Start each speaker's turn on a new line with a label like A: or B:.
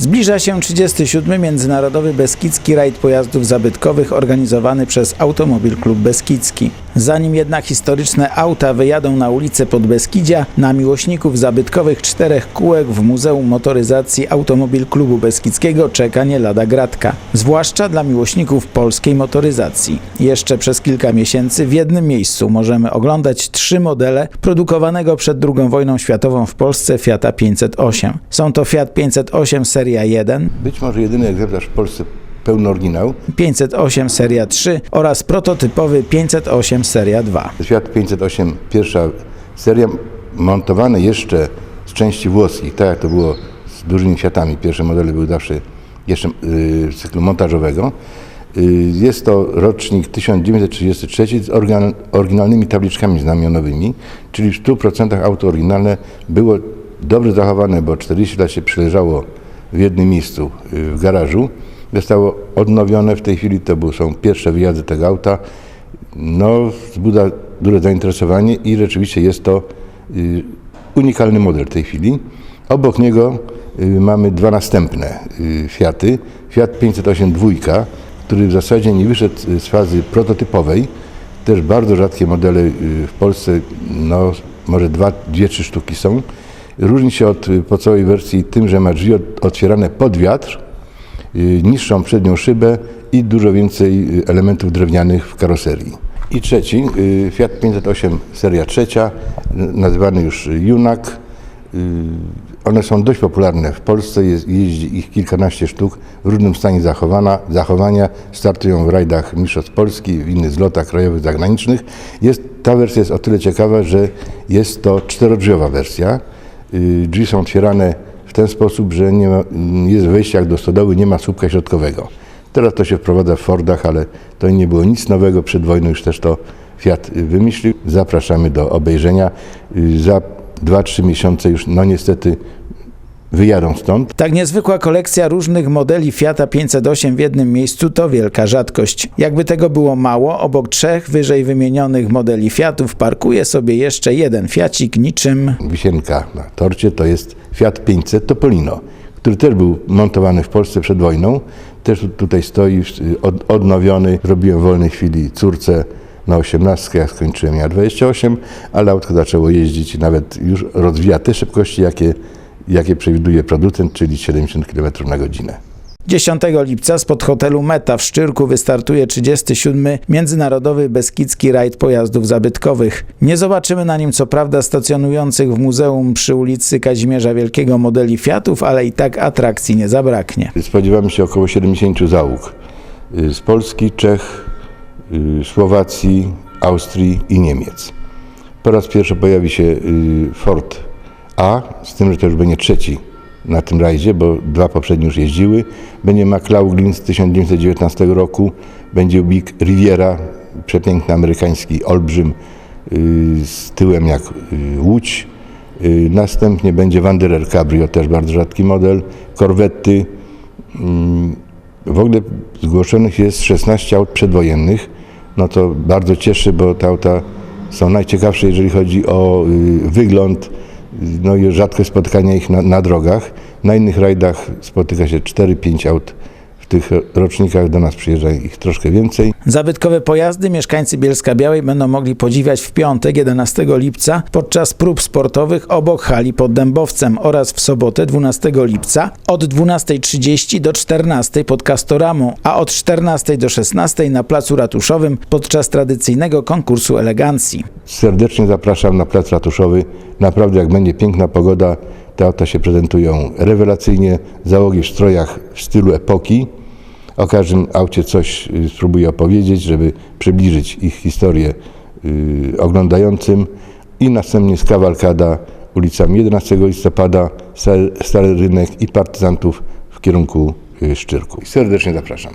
A: Zbliża się 37. Międzynarodowy Beskidzki Rajd Pojazdów Zabytkowych organizowany przez Automobil Klub Beskidzki. Zanim jednak historyczne auta wyjadą na ulicę Podbeskidzia, na miłośników zabytkowych czterech kółek w Muzeum Motoryzacji Automobil Klubu Beskidzkiego czeka nie lada gratka. Zwłaszcza dla miłośników polskiej motoryzacji. Jeszcze przez kilka miesięcy w jednym miejscu możemy oglądać trzy modele produkowanego przed II wojną światową w Polsce Fiata 508. Są to Fiat 508 seria 1,
B: Być może jedyny egzemplarz w Polsce pełny oryginał.
A: 508 seria 3 oraz prototypowy 508 seria 2.
B: Fiat 508, pierwsza seria, montowane jeszcze z części włoskich, tak jak to było z dużymi Fiatami. Pierwsze modele były zawsze jeszcze yy, z cyklu montażowego. Yy, Jest to rocznik 1933 z orygina- oryginalnymi tabliczkami znamionowymi, czyli w 100% auto oryginalne było dobrze zachowane, bo 40 lat się przeleżało w jednym miejscu yy, w garażu. Zostało odnowione w tej chwili, to były, są pierwsze wyjazdy tego auta. No, wzbudza duże zainteresowanie i rzeczywiście jest to y, unikalny model w tej chwili. Obok niego y, mamy dwa następne y, Fiaty. Fiat 508 dwójka, który w zasadzie nie wyszedł y, z fazy prototypowej. Też bardzo rzadkie modele y, w Polsce, no może dwa, dwie, trzy sztuki są. Różni się od y, podstawowej wersji tym, że ma drzwi otwierane pod wiatr, y, niższą przednią szybę i dużo więcej y, elementów drewnianych w karoserii. I trzeci, Fiat 508 seria trzecia, nazywany już Junak. One są dość popularne w Polsce, jeździ ich kilkanaście sztuk w różnym stanie zachowana, zachowania, startują w rajdach Mistrzostw Polski, w innych zlotach krajowych, zagranicznych. Jest, ta wersja jest o tyle ciekawa, że jest to czterodrzwiowa wersja. Y, Drzwi są otwierane w ten sposób, że nie ma, jest wejście jak do stodoły, nie ma słupka środkowego. Teraz to się wprowadza w Fordach, ale to nie było nic nowego. Przed wojną już też to Fiat wymyślił. Zapraszamy do obejrzenia. Y, Za 2-3 miesiące już, no niestety, wyjadą stąd.
A: Tak niezwykła kolekcja różnych modeli Fiata 508 w jednym miejscu to wielka rzadkość. Jakby tego było mało, obok trzech wyżej wymienionych modeli Fiatów parkuje sobie jeszcze jeden Fiacik niczym
B: Wisienka na torcie to jest Fiat 500 Topolino, który też był montowany w Polsce przed wojną. Też tu- tutaj stoi y, od, odnowiony. Robiłem w wolnej chwili córce na 18, jak skończyłem ja 28, ale autko zaczęło jeździć i nawet już rozwija te szybkości, jakie, jakie przewiduje producent, czyli 70 km na godzinę.
A: 10 lipca spod hotelu Meta w Szczyrku wystartuje 37. Międzynarodowy Beskidzki Rajd Pojazdów Zabytkowych. Nie zobaczymy na nim co prawda stacjonujących w muzeum przy ulicy Kazimierza Wielkiego modeli Fiatów, ale i tak atrakcji nie zabraknie.
B: Spodziewamy się około 70 załóg y, z Polski, Czech, y, Słowacji, Austrii i Niemiec. Po raz pierwszy pojawi się y, Ford A, z tym, że to już będzie trzeci na tym rajdzie, bo dwa poprzednie już jeździły. Będzie McLaughlin z 1919 roku, będzie Big Riviera, przepiękny amerykański olbrzym y, z tyłem jak y, łódź. Y, Następnie będzie Wanderer Cabrio, też bardzo rzadki model, Corvetty, w ogóle zgłoszonych jest 16 aut przedwojennych. No to bardzo cieszy, bo te auta są najciekawsze, jeżeli chodzi o wygląd, no i rzadkie spotkania ich na, na drogach. Na innych rajdach spotyka się 4-5 aut. W tych rocznikach do nas przyjeżdża ich troszkę więcej.
A: Zabytkowe pojazdy mieszkańcy Bielska Białej będą mogli podziwiać w piątek 11 lipca podczas prób sportowych obok hali pod Dębowcem oraz w sobotę 12 lipca od 12.30 do 14 pod Kastoramą, a od 14 do 16 na placu ratuszowym podczas tradycyjnego konkursu elegancji.
B: Serdecznie zapraszam na plac ratuszowy. Naprawdę jak będzie piękna pogoda, te auta się prezentują rewelacyjnie. Załogi w strojach w stylu epoki. O każdym aucie coś y, spróbuję opowiedzieć, żeby przybliżyć ich historię y, oglądającym. I następnie z kawalkada ulicami 11 listopada, Stary- Stary Rynek i partyzantów w kierunku y, Szczyrku. Serdecznie zapraszam.